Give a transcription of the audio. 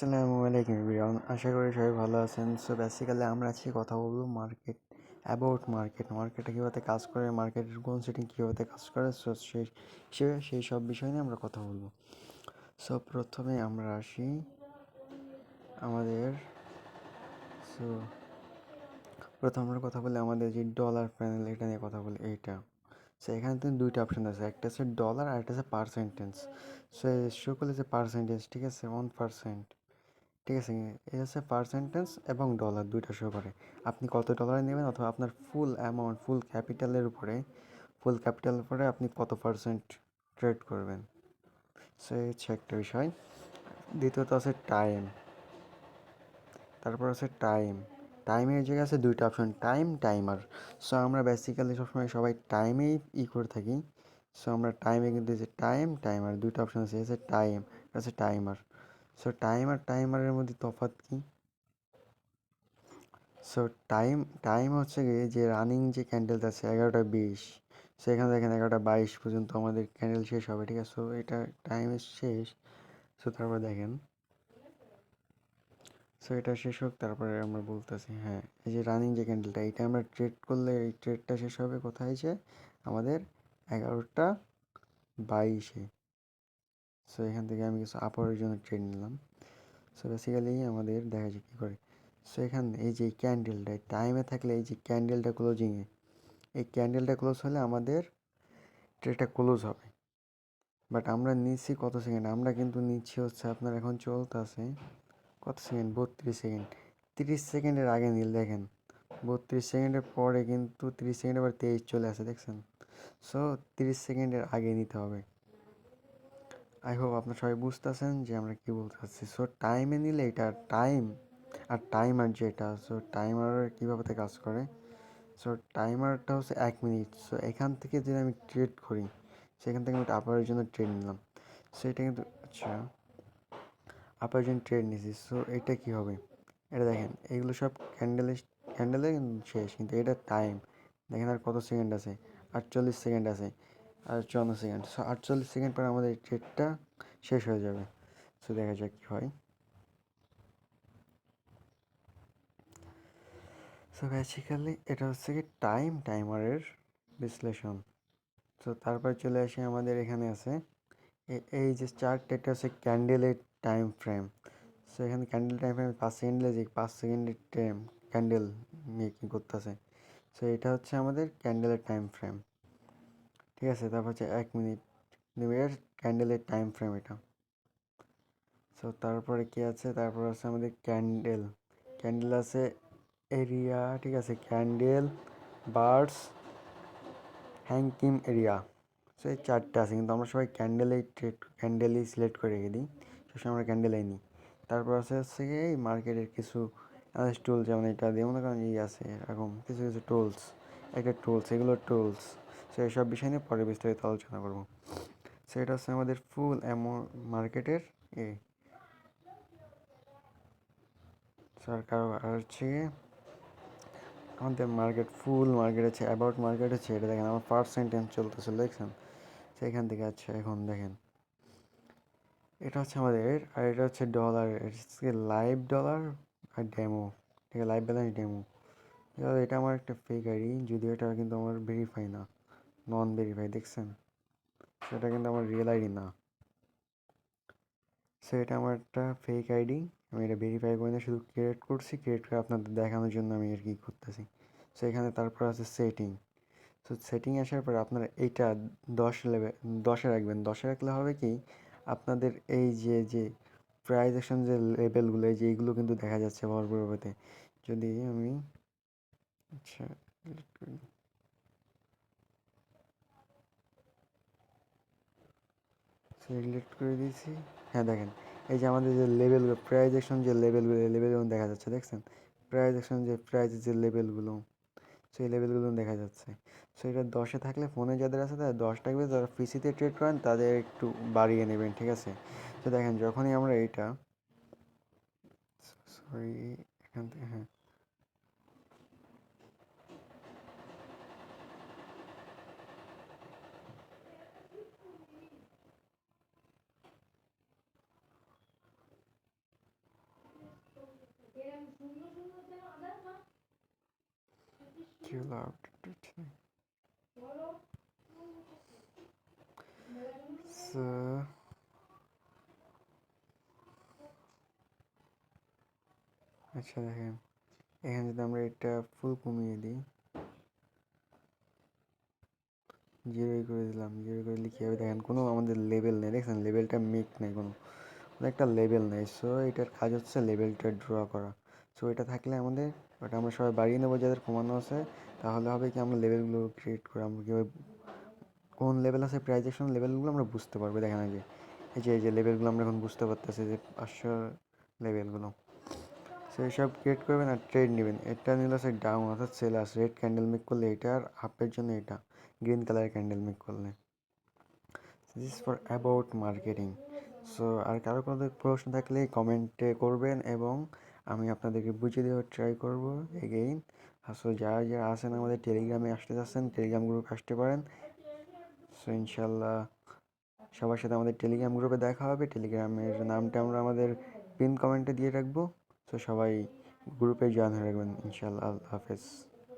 আসসালামু আলাইকুম এভরিওয়ান আশা করি সবাই ভালো আছেন। সো বেসিক্যালি আমরা আজকে কথা বলব মার্কেট অ্যাবাউট মার্কেট মার্কেটে কীভাবে কাজ করে মার্কেটের কোন সেটিং কীভাবে কাজ করে সো সেই হিসেবে সেই সব বিষয় নিয়ে আমরা কথা বলব। সো প্রথমে আমরা আসি আমাদের সো প্রথম আমরা কথা বলি আমাদের যে ডলার প্যানেল এটা নিয়ে কথা বলি, এইটা। সো এখানে তো দুইটা অপশান আছে, একটা হচ্ছে ডলার আর একটা হচ্ছে পার্সেন্টেজ সো শো করলে যে পার্সেন্টেজ ঠিক আছে? ওয়ান পার্সেন্ট ঠিক আছে এটা হচ্ছে পার্সেন্টেজ এবং ডলার দুইটা শো করে। আপনি কত ডলার নেবেন অথবা আপনার ফুল অ্যামাউন্ট ফুল ক্যাপিটালের উপরে ফুল ক্যাপিটালের উপরে আপনি কত পার্সেন্ট ট্রেড করবেন? সে হচ্ছে একটা বিষয়। দ্বিতীয়ত আছে টাইম তারপর আছে টাইম টাইমের জায়গায় আছে দুইটা অপশন টাইম টাইমার সো, আমরা বেসিক্যালি সবসময় সবাই টাইমেই ই করে থাকি। সো, আমরা টাইমে কিন্তু যে টাইম টাইমার দুইটা অপশন আছে টাইম আছে টাইমার সো টাইম আর টাইমারের মধ্যে তফাৎ কি? সো টাইম টাইম হচ্ছে গিয়ে যে রানিং যে ক্যান্ডেলটা আছে এগারোটা বিশ। সেখানে দেখেন এগারোটা বাইশ পর্যন্ত আমাদের ক্যান্ডেল শেষ হবে, ঠিক আছে? সো এটা টাইমের শেষ। সো তারপর দেখেন। সো এটা শেষ হোক, তারপরে আমরা বলতেছি হ্যাঁ এই যে রানিং যে ক্যান্ডেলটা এইটা আমরা ট্রেড করলে এই ট্রেডটা শেষ হবে কোথায় যে? আমাদের এগারোটা বাইশে। সো এখান থেকে আমি কিছু আপরের জন্য ট্রেড নিলাম। সো বেসিক্যালি আমাদের দেখা যায় কী করে। সো এখানে এই যে ক্যান্ডেলটা টাইমে থাকলে এই যে ক্যান্ডেলটা ক্লোজিংয়ে এই ক্যান্ডেলটা ক্লোজ হলে আমাদের ট্রেডটা ক্লোজ হবে। বাট আমরা নিচ্ছি কত সেকেন্ড আমরা কিন্তু নিচ্ছি হচ্ছে আপনার এখন চলতে আছে কত সেকেন্ড বত্রিশ সেকেন্ড তিরিশ সেকেন্ডের আগে নীল দেখেন, বত্রিশ সেকেন্ডের পরে কিন্তু তিরিশ সেকেন্ডের পর তেইশ চলে আসে, দেখছেন? সো তিরিশ সেকেন্ডের আগে নিতে হবে। আই হোপ আপনার সবাই বুঝতেছেন যে আমরা কী বলতে চাচ্ছি। সো টাইমে নিলে এটা টাইম আর টাইমার যেটা সো টাইমার কীভাবে কাজ করে? সো টাইমারটা হচ্ছে এক মিনিট সো এখান থেকে যদি আমি ট্রেড করি, সেখান থেকে আমি আপারের জন্য ট্রেড নিলাম। সো এটা কিন্তু আচ্ছা আপার জন্য ট্রেড নিয়েছি সো এটা কী হবে? এটা দেখেন, এগুলো সব ক্যান্ডেলে ক্যান্ডেলে শেষ, কিন্তু এটা টাইম দেখেন আর কত সেকেন্ড আছে? আটচল্লিশ সেকেন্ড আছে। আর চুয়ান্ন সেকেন্ড সো আটচল্লিশ সেকেন্ড পর আমাদের ট্রেডটা শেষ হয়ে যাবে। সো দেখা যাক কী হয়। সো বেসিক্যালি এটা হচ্ছে কি টাইম টাইমারের বিশ্লেষণ। তো তারপর চলে আসি আমাদের এখানে আছে। এই যে চার্ট এটা হচ্ছে ক্যান্ডেলের টাইম ফ্রেম সো এখানে ক্যান্ডেল টাইম ফ্রেম পাঁচ সেকেন্ডে যে পাঁচ সেকেন্ডের টাইম ক্যান্ডেল মেকিং করতেছে। সো এটা হচ্ছে আমাদের ক্যান্ডেলের টাইম ফ্রেম ঠিক আছে, তারপর হচ্ছে এক মিনিট এর ক্যান্ডেলের টাইম ফ্রেম এটা। সো তারপরে কি আছে? তারপর আছে আমাদের ক্যান্ডেল ক্যান্ডেল আছে এরিয়া ঠিক আছে ক্যান্ডেল বার্ডস হ্যাংকিম এরিয়া সো এই চারটে আছে, কিন্তু আমরা সবাই ক্যান্ডেলেই ক্যান্ডেলই সিলেক্ট করে রেখে দিই। সবসময় আমরা ক্যান্ডেলেই নিই। তারপর আছে হচ্ছে এই মার্কেটের কিছু টুল যেমন এটা দিয়ে, মনে করেন এই আছে এরকম, কিছু কিছু টুলস একটা টুলস এগুলো টুলস সো এইসব বিষয় নিয়ে পরে বিস্তারিত আলোচনা করব। সো এটা হচ্ছে আমাদের ফুল এমন মার্কেটের এ। সরকার হচ্ছে আমাদের মার্কেট ফুল মার্কেট আছে অ্যাবাউট মার্কেট আছে, এটা দেখেন, আমার পার্সেন্টেজ চলতেছে, দেখছেন? সেখান থেকে আছে, এখন দেখেন। এটা হচ্ছে আমাদের, আর এটা হচ্ছে ডলার এটা লাইভ ডলার আর ডেমো ঠিক আছে? লাইভ ব্যালেন্স ডেমো এটা আমার একটা ফেক আইডি যদিও এটা কিন্তু আমার ভেরিফাই না। নন ভেরিফাই দেখছেন? সেটা কিন্তু আমার রিয়েল আইডি না। সো এটা আমার একটা ফেক আইডি আমি এটা ভেরিফাই করে না শুধু ক্রিয়েট করছি ক্রিয়েট করে আপনাদের দেখানোর জন্য আমি আর কি করতেছি। সো এখানে তারপর আছে সেটিং সো সেটিং আসার পর আপনারা এইটা দশ লেভেল দশে রাখবেন। দশে রাখলে হবে কি, আপনাদের এই যে যে প্রাইজেকশন যে লেভেলগুলো এই যে এইগুলো কিন্তু দেখা যাচ্ছে ভরপুরভাবে যদি আমি আচ্ছা সিলেক্ট করে দিয়েছি। হ্যাঁ দেখেন, এই যে আমাদের যে লেভেলগুলো প্রাইজেকশন যে লেভেলগুলো লেভেলগুলো দেখা যাচ্ছে, দেখছেন? প্রাইজেকশন যে প্রাইজের যে লেভেলগুলো সেই লেভেলগুলো দেখা যাচ্ছে। সো এটা দশে থাকলে ফোনে যাদের আছে, তাদের দশ থাকবে, যারা পিসিতে ট্রেড করেন, তাদের একটু বাড়িয়ে নেবেন, ঠিক আছে? তো দেখেন, যখনই আমরা এইটা সরি এখান থেকে হ্যাঁ হলো আপডেট সো আচ্ছা দেখেন এখানে যদি আমরা এটা ফুল কমিয়ে দিই জিরোই করে দিলাম জিরো করে দিলে হবে দেখেন কোনো আমাদের লেভেল নেই দেখছেন লেভেলটা মেক নেই কোনো একটা লেভেল নেই সো এটার কাজ হচ্ছে লেভেলটা ড্র করা সো এটা থাকলে আমাদের, ওটা আমরা সবাই বাড়িয়ে নেব, যাদের কমানো আছে। তাহলে হবে কি, আমরা লেভেলগুলো ক্রিয়েট করে আমরা কীভাবে, কোন লেভেল আছে প্রাইজেকশন লেভেলগুলো আমরা বুঝতে পারব। দেখেন এই যে এই যে এই যে লেভেলগুলো আমরা এখন বুঝতে পারতেছি যে পাঁচশো লেভেলগুলো সো এইসব ক্রিয়েট করবেন আর ট্রেড নেবেন। এটা নিল হচ্ছে ডাউন অর্থাৎ sell sellers red candle make করলে এটা আর আপের জন্য এটা। গ্রিন কালারের ক্যান্ডেল মেক করলে। This for about marketing so আর কারও কোনো প্রশ্ন থাকলে কমেন্টে করবেন এবং আমি আপনাদেরকে বুঝিয়ে দেওয়ার ট্রাই করব এগেইন সো যারা যারা আছেন আমাদের টেলিগ্রামে আসতে চাচ্ছেন টেলিগ্রাম গ্রুপে আসতে পারেন। সো ইনশাল্লাহ সবার সাথে আমাদের টেলিগ্রাম গ্রুপে দেখা হবে। টেলিগ্রামের নামটা আমরা আমাদের পিন কমেন্টে দিয়ে রাখব। তো সবাই গ্রুপে জয়েন হয়ে রাখবেন ইনশাল্লাহ আল্লাহ হাফেজ।